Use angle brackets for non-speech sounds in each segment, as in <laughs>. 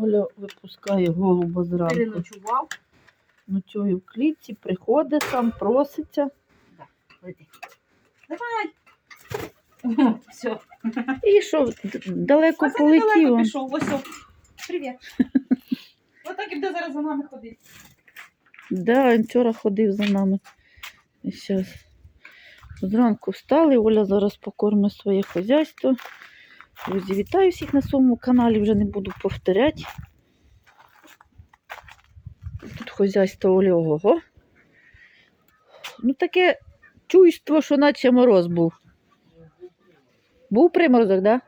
Оля випускає голуба зранку. Переночував. Ночує в клітці, приходить сам, проситься. Лети. Давай. <laughs> Все. І що, далеко А це полетів. недалеко пішов. Ось. о. Привіт. <laughs> Отак і буде зараз за нами ходити. Да, він вчора ходив за нами. І зараз. Зранку встали, Оля зараз покормить своє хазяйство. Друзі, вітаю всіх на своєму каналі, вже не буду повторяти. Тут хазяйство Олі. Ну таке чуйство, що наче мороз був. Був приморозок, так? Да?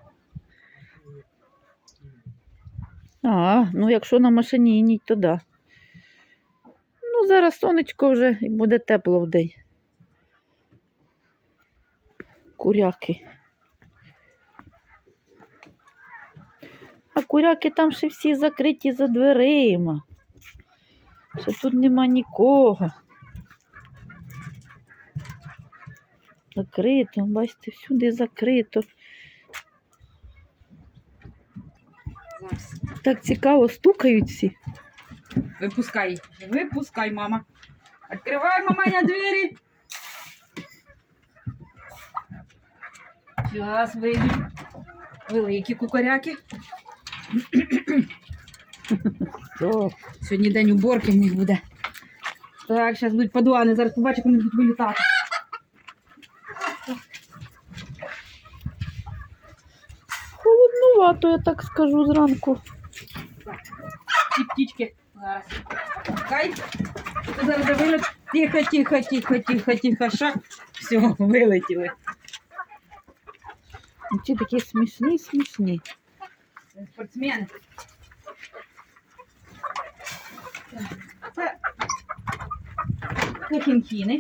А, ну якщо на машині їдь, то да. Ну, зараз сонечко вже і буде тепло в день. Куряки. А куряки там ще всі закриті за дверима. Ще тут нема нікого. Закрито, бачите, всюди закрито. Так цікаво, стукають всі. Випускай. Випускай, мама. Відкривай, маманя, двері. Зараз вийдуть. Великі кукаряки. О, Сьогодні день уборки в них буде. Так, зараз будуть подуани, зараз побачу, як вони будуть вилітати. холоднувато, я так скажу зранку. Ці птічки. Зараз. Хай. Ти зараз вилет. Тихо, тихо, тихо, тихо, тихо. Ша. Все, вилетіли. Ці такі смішні, смішні. Спортсмени. Це Кохінхіни.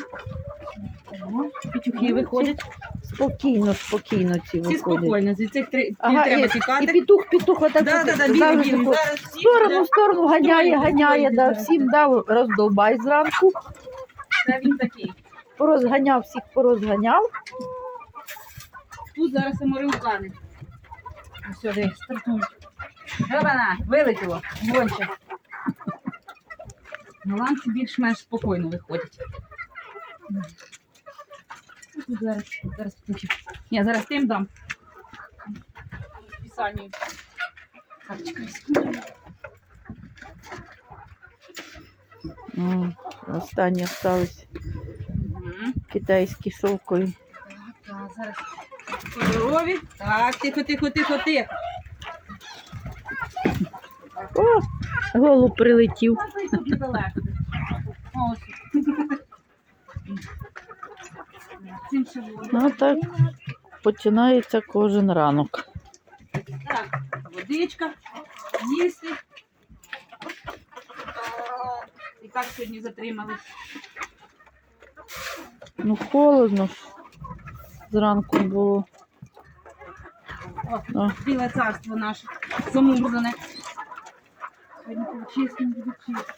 Петухи виходять. Спокійно, спокійно ці Всі виходять. спокійно, з цих три не треба і, і тікати. петух, петух, отак Да, да, да, білий, білий. тако Зараз в всі сторону, в сторону ганяє, ганяє, да, всім дав роздовбай зранку. Це він такий. Порозганяв, всіх порозганяв. Тут зараз саморилкани. Все, дивись, стартують. Грабана, вилетіло, гонче. Голландці більш-менш спокійно виходять. Зараз, зараз птухи. Ні, зараз тим дам. Писанню. Так, чекай секунду. О, останні остались Мгм. китайські шовкові. Кольорові. Так, тихо, тихо, тихо, тихо. О, голуб прилетів. Ну так починається кожен ранок. Так, водичка, їсти. І так сьогодні затримали. Ну, холодно ж. Зранку було. О, біле царство наше, замурзане. Сьогодні почистимо, буде чисто.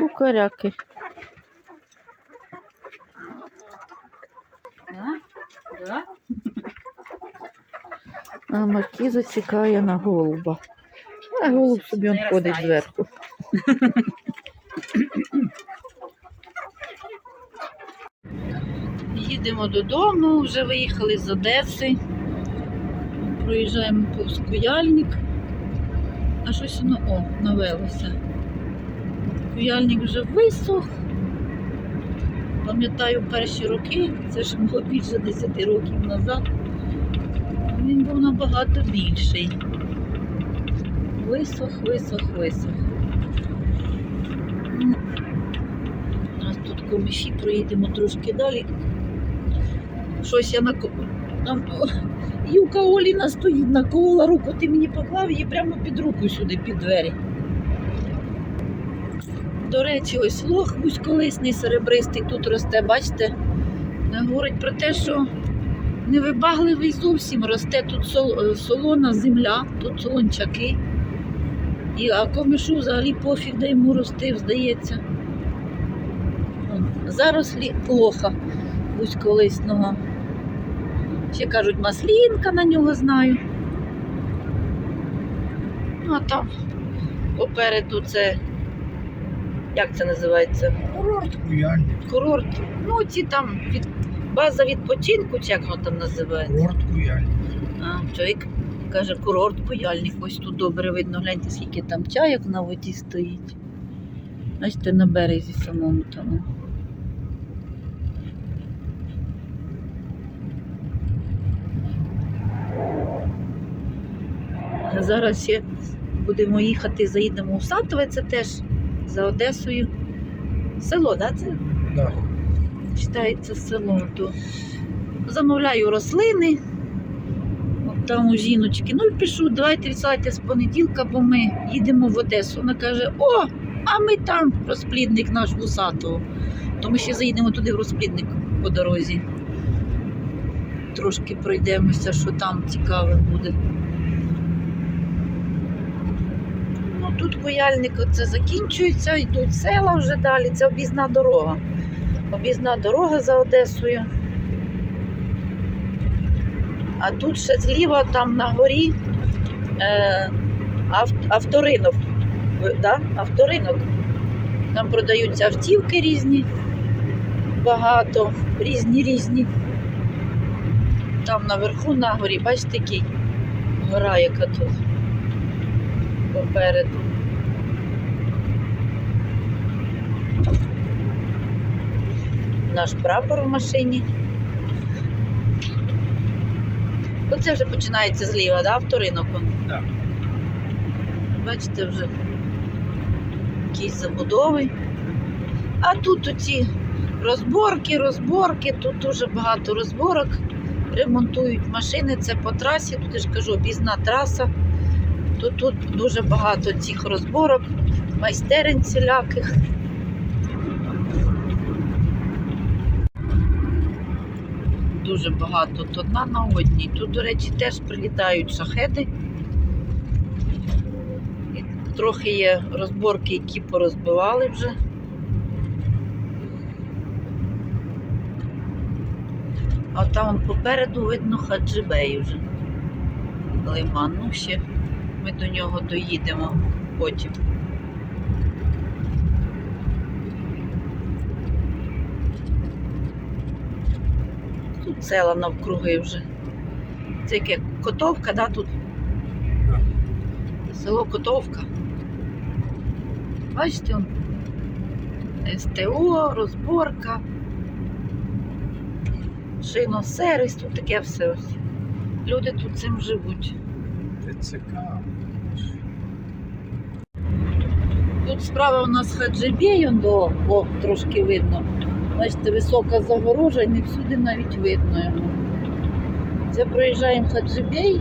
кукаряки. Да? Да? А Маркіза чекає на голуба. А голуб собі он Не ходить зверху. Їдемо додому, вже виїхали з Одеси. Проїжджаємо повз Куяльник. А щось воно о, навелося. Куяльник вже висох. Пам'ятаю перші роки, це ж було більше 10 років назад. Він був набагато більший. Висох, висох, висох. Ну, У нас тут коміші, проїдемо трошки далі. Щось я на Юка Оліна стоїть наколола руку, ти мені поклав її прямо під руку сюди, під двері. До речі, ось лох вузьколисний, серебристий тут росте, бачите? Говорить про те, що невибагливий зовсім росте тут сол- е, солона земля, тут солончаки. І, а комішу взагалі пофіг, де йому рости, здається. Вон, Зарослі лоха вузьколисного. Ще кажуть, маслінка на нього знаю. Ну, а там попереду це. Як це називається? Курорт Куяльник. Курорт. Ну, ці там від, база відпочинку, чи як воно там називається. Курорт Куяльник. А, чоловік каже, курорт Куяльник. Ось тут добре видно, гляньте, скільки там чайок на воді стоїть. Бачите, на березі самому тому. А Зараз ще будемо їхати, заїдемо у Сатове, це теж за Одесою. Село, да, це? Да. Читається село. То замовляю рослини. От там у жіночки. Ну і пишу, давайте відсилайте з понеділка, бо ми їдемо в Одесу. Вона каже: О, а ми там розплідник наш вусатого. То ми ще заїдемо туди в розплідник по дорозі. Трошки пройдемося, що там цікаве буде. Ну тут Куяльник це закінчується, йдуть села вже далі. Це об'їзна дорога. Об'їзна дорога за Одесою. А тут ще зліва, там на горі е, ав, авторинок. Да? Авторинок. Там продаються автівки різні, багато, різні різні. Там наверху на горі, бачите, який гора, яка тут попереду. Наш прапор в машині. Оце вже починається зліва, да, авторинок? он? Так. Бачите, вже якісь забудови. А тут оці розборки, розборки, тут дуже багато розборок. Ремонтують машини, це по трасі, тут я ж кажу, об'їзна траса. То тут дуже багато цих розборок, майстерень всіляких. Дуже багато то одна на одній. Тут, до речі, теж прилітають шахеди. І трохи є розборки, які порозбивали вже. А там попереду видно хаджибей вже. Лиман. Ну, ще ми до нього доїдемо потім. Тут села навкруги вже. Це яке котовка, да, тут? Село Котовка. Бачите, он СТО, розборка, шиносервіс, тут таке все ось. Люди тут цим живуть. ТЦК. Тут справа у нас хаджибей, он о, трошки видно. Бачите, висока загорожа, і не всюди навіть видно його. Це проїжджаємо хаджибей.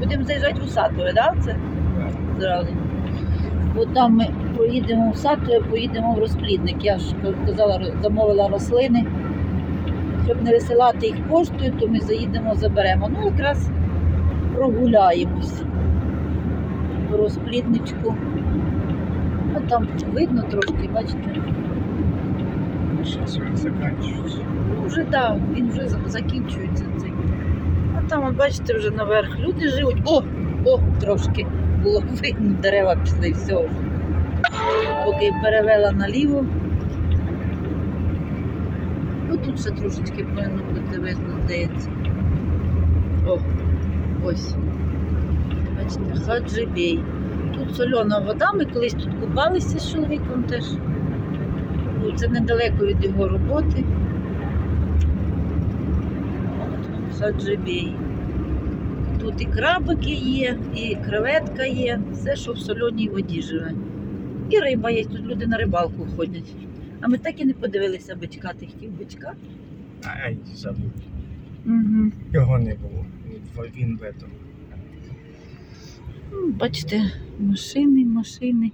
Будемо заїжджати в Усатове, да? Це зразу. Бо там ми поїдемо в Сатове, поїдемо в розплідник. Я ж казала, замовила рослини. Щоб не висилати їх поштою, то ми заїдемо, заберемо. Ну, якраз прогуляємось по розплідничку. А там видно трошки, бачите? Сейчас він закінчується. Ну, вже так, він вже закінчується цей. А там, от бачите, вже наверх люди живуть. О! О, трошки було <laughs> видно, дерева пішли, все. Поки перевела наліво. Ну тут ще трошечки повинно бути видно, здається. О, ось. Бачите, хаджибей. Тут сольона вода, ми колись тут купалися з чоловіком теж. Ну, Це недалеко від його роботи. От, Хаджибей. Тут і крабики є, і креветка є, все, що в соленій воді живе. І риба є, тут люди на рибалку ходять. А ми так і не подивилися бичка, ти хотів бичка. Ай, забудь. Угу. Його не було. Він- Він в этом. Ну, Бачите, машини, машини.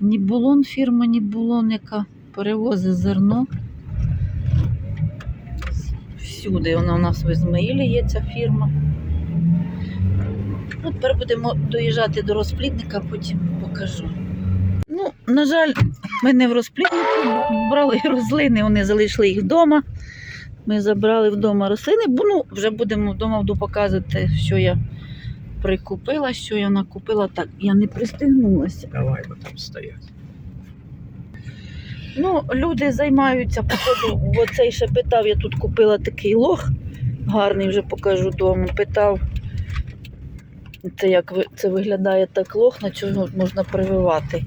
Нібулон фірма Нібулон, яка перевозить зерно. Всюди вона у нас в Ізмаїлі є ця фірма. Ну, тепер будемо доїжджати до розплідника, потім покажу. Ну, на жаль, ми не в розпліднику брали рослини, вони залишили їх вдома. Ми забрали вдома рослини, бо ну, вже будемо вдома буду показувати, що я прикупила, що я накупила так. Я не пристигнулася. Давай, бо там стоять. Ну, люди займаються, походу, бо цей ще питав, я тут купила такий лох, гарний вже покажу дому. Питав, це як це виглядає так лох, на чому можна прививати.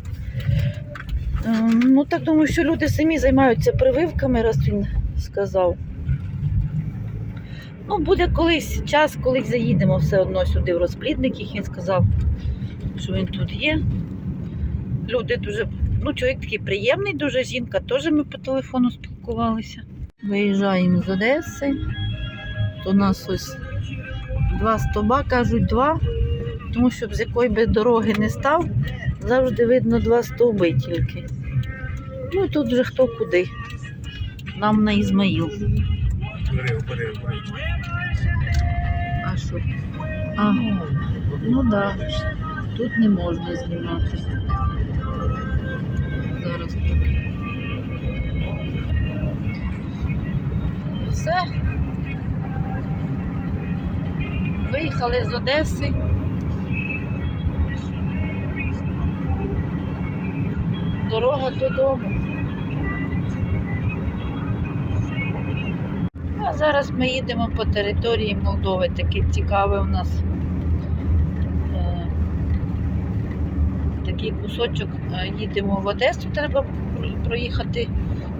Ем, Ну, так думаю, що люди самі займаються прививками, раз він сказав. Ну, буде колись час, колись заїдемо все одно сюди в розплідник, їх він сказав, що він тут є. Люди дуже Ну, чоловік такий приємний, дуже жінка. Теж ми по телефону спілкувалися. Виїжджаємо з Одеси. У нас ось два стоба, кажуть, два. Тому що з якої би дороги не став, завжди видно два стовби тільки. Ну і тут вже хто куди. Нам на Ізмаїл. Бери, бери, бери. А що? А, ну так, да. тут не можна знімати. Зараз поки. Все. Виїхали з Одеси. Дорога додому. А зараз ми їдемо по території Молдови. Таке цікаве у нас е, такий кусочок. Е, Їдемо в Одесу, треба проїхати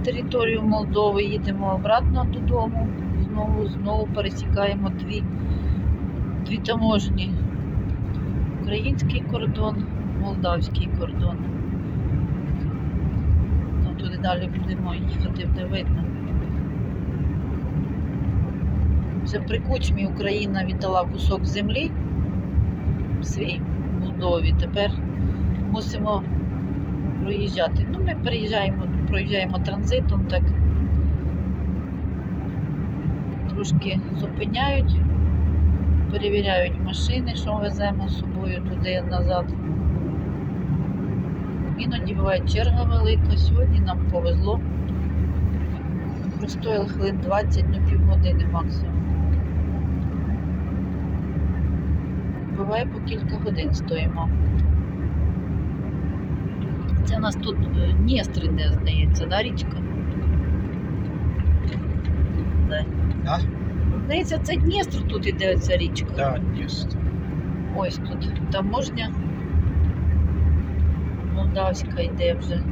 територію Молдови, їдемо обратно додому. Знову знову пересікаємо дві, дві таможні. Український кордон, молдавський кордон. Ну, туди далі будемо їхати, де видно. Це при кучмі Україна віддала кусок землі свій Молдові. Тепер мусимо проїжджати. Ну, ми переїжджаємо, проїжджаємо транзитом, так трошки зупиняють, перевіряють машини, що веземо з собою туди назад. Іноді буває черга велика. Сьогодні нам повезло. Простояли хвилин 20, ну півгодини максимум. Буває по кілька годин стоїмо. Це у нас тут е, Дністр іде, здається, да, річка? Да. Да? Здається, це Дністр тут іде ця річка. Да, есть. Ось тут таможня. Молдавська йде вже.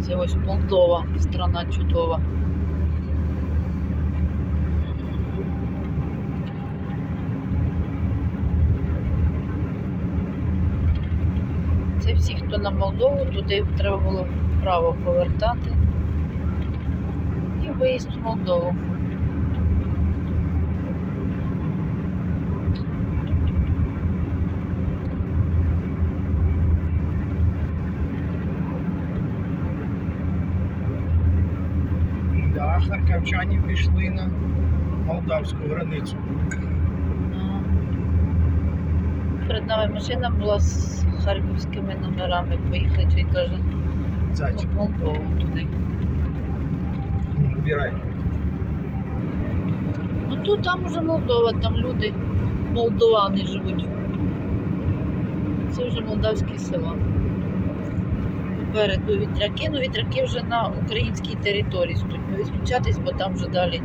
Це ось Молдова, страна чудова. Це всі, хто на Молдову, туди треба було вправо повертати і виїзд в Молдову. Да, харківчані пішли на молдавську границю. Перед нами машина була з харківськими номерами. Поїхали, чи каже, Зайчик, туди. вибирай. Ну тут там уже Молдова, там люди, молдовани живуть. Це вже молдавські села. Попереду вітряки, ну вітряки вже на українській території стоять. Не відключатись, бо там вже далі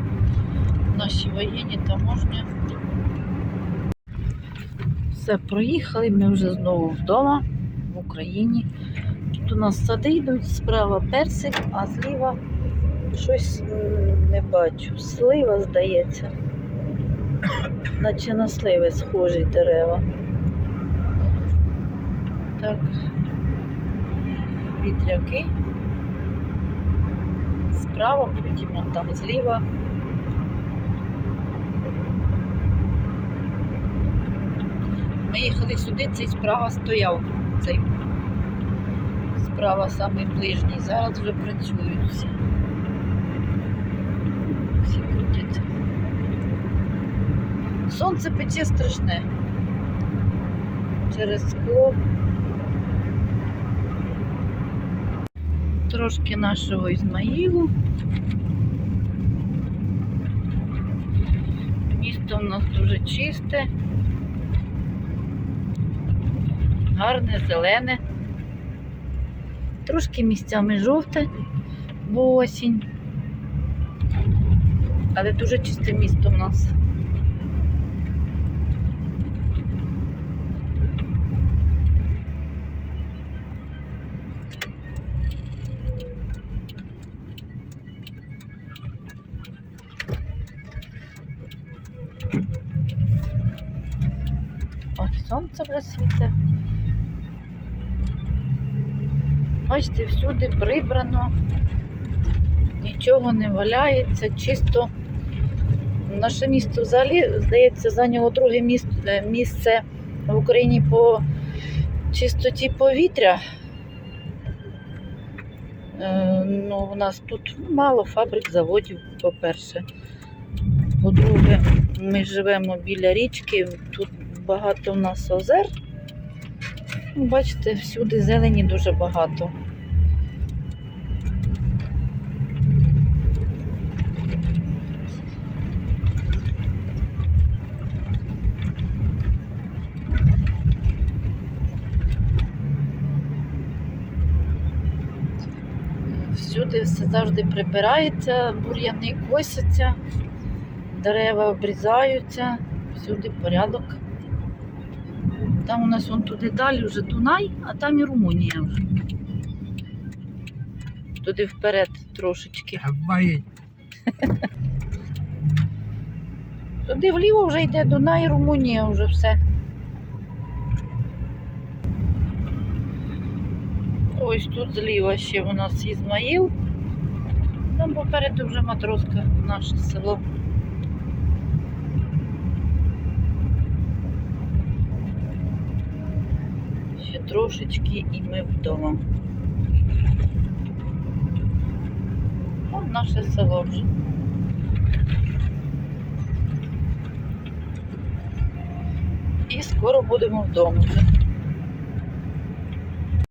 наші воєнні таможня. Все, проїхали, ми вже знову вдома в Україні. Тут у нас сади йдуть, справа персик, а зліва щось не бачу. Слива, здається. Наче на сливи схожі дерева. Так. Вітряки. Справа, потім там зліва. Ми їхали сюди, цей справа стояв. Цей Справа самий ближній. Зараз вже працюють всі. Всі крутяться. Сонце пече страшне. Через скло. Трошки нашого Ізмаїлу. Місто у нас дуже чисте. Гарне, зелене. Трошки місцями жовте, бо осінь. Але дуже чисте місто в нас. Сонце вже світе. Бачите, всюди прибрано, нічого не валяється, чисто. Наше місто взагалі, здається, зайняло друге місце, місце в Україні по чистоті повітря. Е, ну, у нас тут мало фабрик, заводів, по-перше. По-друге, ми живемо біля річки, тут багато в нас озер. Ну, Бачите, всюди зелені дуже багато. Всюди все завжди прибирається, бур'яни косяться, дерева обрізаються, всюди порядок. Там у нас вон туди далі вже Дунай, а там і Румунія вже. Туди вперед трошечки. Туди вліво вже йде Дунай і Румунія вже все. Ось тут зліва ще у нас Ізмаїл. Там попереду вже матроска, наше село. Ще трошечки і ми вдома. От наше село вже. І скоро будемо вдома.